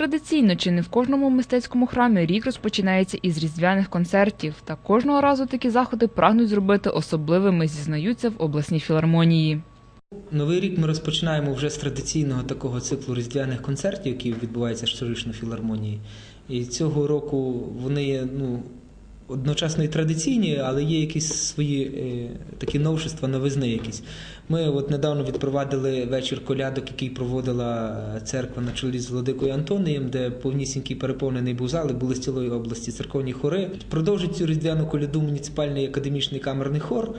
Традиційно чи не в кожному мистецькому храмі рік розпочинається із різдвяних концертів. Та кожного разу такі заходи прагнуть зробити особливими, зізнаються в обласній філармонії. Новий рік ми розпочинаємо вже з традиційного такого циклу різдвяних концертів, які відбуваються щорічно в філармонії. І цього року вони ну, одночасно і традиційні, але є якісь свої е, такі новшества, новизни якісь. Ми от недавно відпровадили вечір колядок, який проводила церква на чолі з Владикою Антонієм, де повнісінький переповнений був зал, і були з цілої області церковні хори. Продовжить цю різдвяну коляду муніципальний академічний камерний хор.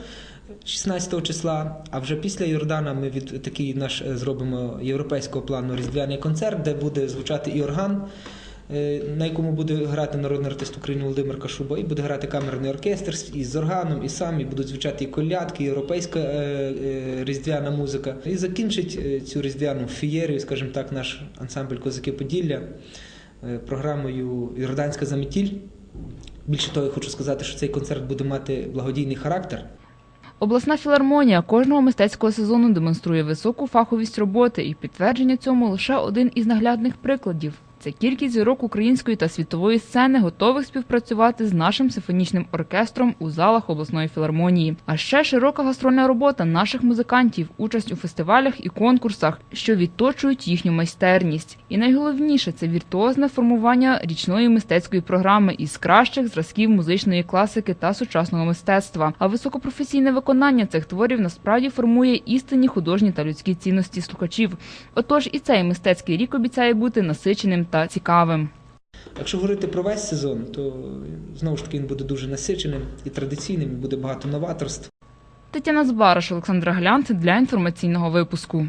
16 числа, а вже після Йордана ми від такий наш е, зробимо європейського плану різдвяний концерт, де буде звучати і орган, е, на якому буде грати народний артист України Володимир Кашуба, і буде грати камерний оркестр із органом, і сам, і будуть звучати і колядки, і європейська е, е, різдвяна музика. І закінчить е, цю різдвяну фієрію, скажімо так, наш ансамбль Козаки Поділля е, програмою Йорданська заметіль. Більше того, я хочу сказати, що цей концерт буде мати благодійний характер. Обласна філармонія кожного мистецького сезону демонструє високу фаховість роботи, і підтвердження цьому лише один із наглядних прикладів. Це кількість зірок української та світової сцени, готових співпрацювати з нашим симфонічним оркестром у залах обласної філармонії. А ще широка гастрольна робота наших музикантів, участь у фестивалях і конкурсах, що відточують їхню майстерність. І найголовніше це віртуозне формування річної мистецької програми із кращих зразків музичної класики та сучасного мистецтва. А високопрофесійне виконання цих творів насправді формує істинні художні та людські цінності слухачів. Отож, і цей мистецький рік обіцяє бути насиченим та цікавим. Якщо говорити про весь сезон, то знову ж таки він буде дуже насиченим і традиційним, і буде багато новаторств. Тетяна Збараш, Олександра Глянц для інформаційного випуску.